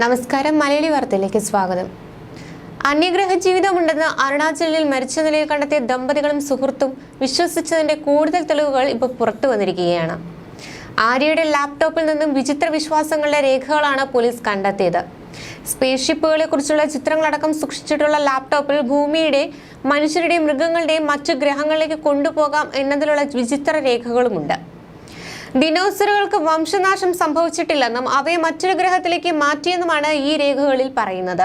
നമസ്കാരം മലയാളി വാർത്തയിലേക്ക് സ്വാഗതം. അന്യഗ്രഹ ജീവിതമുണ്ടെന്ന് അരുണാചലിൽ മരിച്ച നിലയിൽ കണ്ടെത്തിയ ദമ്പതികളും സുഹൃത്തും വിശ്വസിച്ചതിന്റെ കൂടുതൽ തെളിവുകൾ ഇപ്പോൾ പുറത്തു വന്നിരിക്കുകയാണ്. ആര്യയുടെ ലാപ്ടോപ്പിൽ നിന്നും വിചിത്ര വിശ്വാസങ്ങളുടെ രേഖകളാണ് പോലീസ് കണ്ടെത്തിയത്. സ്പേസ് ഷിപ്പുകളെ കുറിച്ചുള്ള ചിത്രങ്ങളടക്കം സൂക്ഷിച്ചിട്ടുള്ള ലാപ്ടോപ്പിൽ ഭൂമിയുടെ മനുഷ്യരുടെയും മൃഗങ്ങളുടെയും മറ്റു ഗ്രഹങ്ങളിലേക്ക് കൊണ്ടുപോകാം എന്നതിലുള്ള വിചിത്ര രേഖകളുമുണ്ട്. ദിനോസറുകൾക്ക് വംശനാശം സംഭവിച്ചിട്ടില്ലെന്നും അവയെ മറ്റൊരു ഗ്രഹത്തിലേക്ക് മാറ്റിയെന്നുമാണ് ഈ രേഖകളിൽ പറയുന്നത്.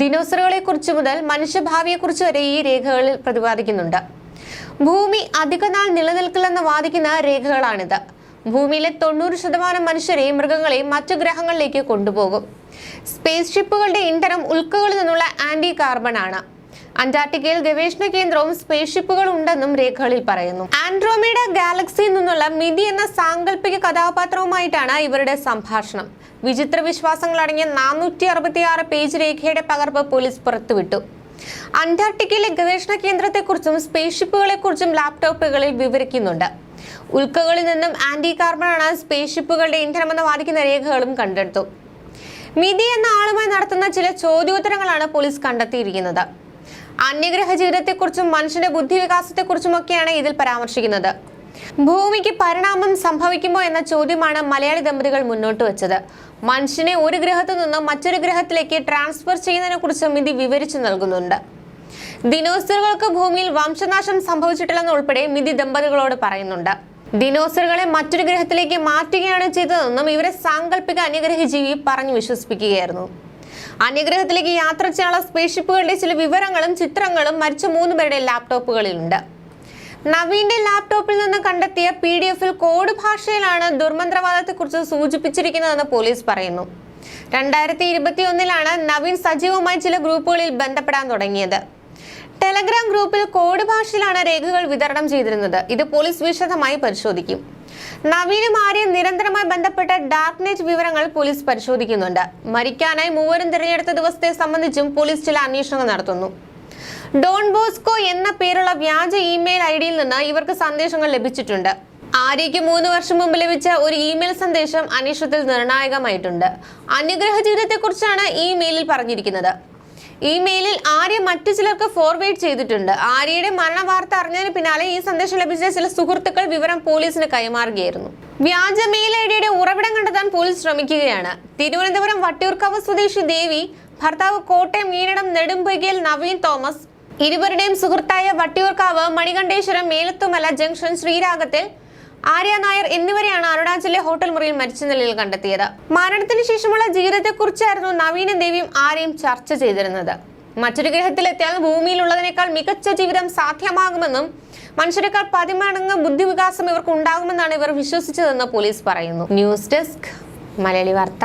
ദിനോസറുകളെ കുറിച്ച് മുതൽ മനുഷ്യഭാവിയെ കുറിച്ച് വരെ ഈ രേഖകളിൽ പ്രതിപാദിക്കുന്നുണ്ട്. ഭൂമി അധികനാൾ നിലനിൽക്കില്ലെന്ന് വാദിക്കുന്ന രേഖകളാണിത്. ഭൂമിയിലെ തൊണ്ണൂറ് ശതമാനം മനുഷ്യരെയും മൃഗങ്ങളെയും മറ്റു ഗ്രഹങ്ങളിലേക്ക് കൊണ്ടുപോകും. സ്പേസ് ഷിപ്പുകളുടെ ഇന്ധനം ഉൽക്കകളിൽ നിന്നുള്ള ആന്റി കാർബൺ ആണ് അന്റാർട്ടിക്കയിൽ ഗവേഷണ കേന്ദ്രവും സ്പേസ് ഷിപ്പുകളും ഉണ്ടെന്നും രേഖകളിൽ പറയുന്നു. ആൻഡ്രോമീഡ ഗാലക്സിയിൽ നിന്നുള്ള മിതി എന്ന സാങ്കല്പിക കഥാപാത്രവുമായിട്ടാണ് ഇവരുടെ സംഭാഷണം. വിചിത്ര വിശ്വാസങ്ങൾ അടങ്ങിയ നാനൂറ്റി അറുപത്തിയാറ് പേജ് രേഖയുടെ പകർപ്പ് പോലീസ് പുറത്തുവിട്ടു. അന്റാർട്ടിക്കയിലെ ഗവേഷണ കേന്ദ്രത്തെക്കുറിച്ചും സ്പേസ്ഷിപ്പുകളെക്കുറിച്ചും ലാപ്ടോപ്പുകളിൽ വിവരിക്കുന്നുണ്ട്. ഉൽക്കകളിൽ നിന്നും ആന്റി കാർബണാണ് സ്പേസ്ഷിപ്പുകളുടെ ഇന്ധനമെന്ന് വാദിക്കുന്ന രേഖകളും കണ്ടെടുത്തു. മിതി എന്ന ആളുമായി നടത്തുന്ന ചില ചോദ്യോത്തരങ്ങളാണ് പോലീസ് കണ്ടെത്തിയിരിക്കുന്നത്. അന്യഗ്രഹ ജീവിതത്തെക്കുറിച്ചും മനുഷ്യന്റെ ബുദ്ധിവികാസത്തെക്കുറിച്ചുമൊക്കെയാണ് ഇതിൽ പരാമർശിക്കുന്നത്. ഭൂമിക്ക് പരിണാമം സംഭവിക്കുമോ എന്ന ചോദ്യമാണ് മലയാളി ദമ്പതികൾ മുന്നോട്ട് വെച്ചത്. മനുഷ്യനെ ഒരു ഗ്രഹത്തു നിന്ന് മറ്റൊരു ഗ്രഹത്തിലേക്ക് ട്രാൻസ്ഫർ ചെയ്യുന്നതിനെ കുറിച്ചും ഇത് വിവരിച്ചു നൽകുന്നുണ്ട്. ദിനോസറുകൾക്ക് ഭൂമിയിൽ വംശനാശം സംഭവിച്ചിട്ടില്ലെന്ന് ഉൾപ്പെടെ മിതി ദമ്പതികളോട് പറയുന്നുണ്ട്. ദിനോസറുകളെ മറ്റൊരു ഗ്രഹത്തിലേക്ക് മാറ്റുകയാണ് ചെയ്തതെന്നും ഇവരെ സാങ്കല്പിക അന്യഗ്രഹ ജീവി പറഞ്ഞു വിശ്വസിപ്പിക്കുകയായിരുന്നു. അന്യഗ്രഹത്തിലേക്ക് യാത്ര ചെയ്യാനുള്ള സ്പേസ് ഷിപ്പുകളുടെ ചില വിവരങ്ങളും ചിത്രങ്ങളും മരിച്ച മൂന്ന് പേരുടെ ലാപ്ടോപ്പുകളിലുണ്ട് നവീന്റെ ലാപ്ടോപ്പിൽ നിന്ന് കണ്ടെത്തിയ പി ഡി എഫിൽ കോഡ് ഭാഷയിലാണ് ദുർമന്ത്രവാദത്തെക്കുറിച്ച് സൂചിപ്പിച്ചിരിക്കുന്നതെന്ന് പോലീസ് പറയുന്നു. രണ്ടായിരത്തി ഇരുപത്തി ഒന്നിലാണ് നവീൻ സജീവമായി ചില ഗ്രൂപ്പുകളിൽ ബന്ധപ്പെടാൻ തുടങ്ങിയത്. ടെലഗ്രാം ഗ്രൂപ്പിൽ കോഡ് ഭാഷയിലാണ് രേഖകൾ വിതരണം ചെയ്തിരുന്നത്. ഇത് പോലീസ് വിശദമായി പരിശോധിക്കും. നവീനും ആര്യയും നിരന്തരമായി ബന്ധപ്പെട്ട ഡാർക്ക് നെറ്റ് വിവരങ്ങൾ പോലീസ് പരിശോധിക്കുന്നുണ്ട്. മരിക്കാനായി മൂവരും തിരഞ്ഞെടുത്ത ദിവസത്തെ സംബന്ധിച്ചും പോലീസ് ചില അന്വേഷണങ്ങൾ നടത്തുന്നു. ഡോൺ ബോസ്കോ എന്ന പേരുള്ള വ്യാജ ഇമെയിൽ ഐ ഡിയിൽ നിന്ന് ഇവർക്ക് സന്ദേശങ്ങൾ ലഭിച്ചിട്ടുണ്ട്. ആര്യയ്ക്ക് മൂന്ന് വർഷം മുമ്പ് ലഭിച്ച ഒരു ഇമെയിൽ സന്ദേശം അന്വേഷണത്തിൽ നിർണായകമായിട്ടുണ്ട്. അനുഗ്രഹ ജീവിതത്തെക്കുറിച്ചാണ് ഇമെയിലിൽ പറഞ്ഞിരിക്കുന്നത്. ഈ മെയിലിൽ ആര്യ മറ്റു ചിലർക്ക് ഫോർവേഡ് ചെയ്തിട്ടുണ്ട്. ആര്യയുടെ മരണ വാർത്ത അറിഞ്ഞതിന് പിന്നാലെ ഈ സന്ദേശം ലഭിച്ച ചില സുഹൃത്തുക്കൾ വിവരം പോലീസിന് കൈമാറുകയായിരുന്നു. വ്യാജ മെയിൽ ഐ ഡിയുടെ ഉറവിടം കണ്ടെത്താൻ പോലീസ് ശ്രമിക്കുകയാണ്. തിരുവനന്തപുരം വട്ടിയൂർക്കാവ് സ്വദേശി ദേവി ഭർത്താവ് കോട്ടയം മീനടം നെടുമ്പൊയ്കയിൽ നവീൻ തോമസ് ഇരുവരുടെയും സുഹൃത്തായ വട്ടിയൂർക്കാവ് മണികണ്ഠേശ്വരം മേലത്തുമല ജംഗ്ഷൻ ശ്രീരാഗത്തിൽ ആര്യ നായർ എന്നിവരെയാണ് അരുണാചലിലെ ഹോട്ടൽ മുറിയിൽ മരിച്ച നിലയിൽ കണ്ടെത്തിയത്. മരണത്തിന് ശേഷമുള്ള ജീവിതത്തെക്കുറിച്ചായിരുന്നു നവീനൻ ദേവിയും ആരെയും ചർച്ച ചെയ്തിരുന്നത്. മറ്റൊരു ഗ്രഹത്തിലെത്തിയാൽ ഭൂമിയിലുള്ളതിനേക്കാൾ മികച്ച ജീവിതം സാധ്യമാകുമെന്നും മനുഷ്യരെക്കാൾ പതിമടങ്ങ് ബുദ്ധിവികാസം ഇവർക്ക് ഉണ്ടാകുമെന്നാണ് ഇവർ വിശ്വസിച്ചതെന്ന് പോലീസ് പറയുന്നു. News desk Malayali Vartha.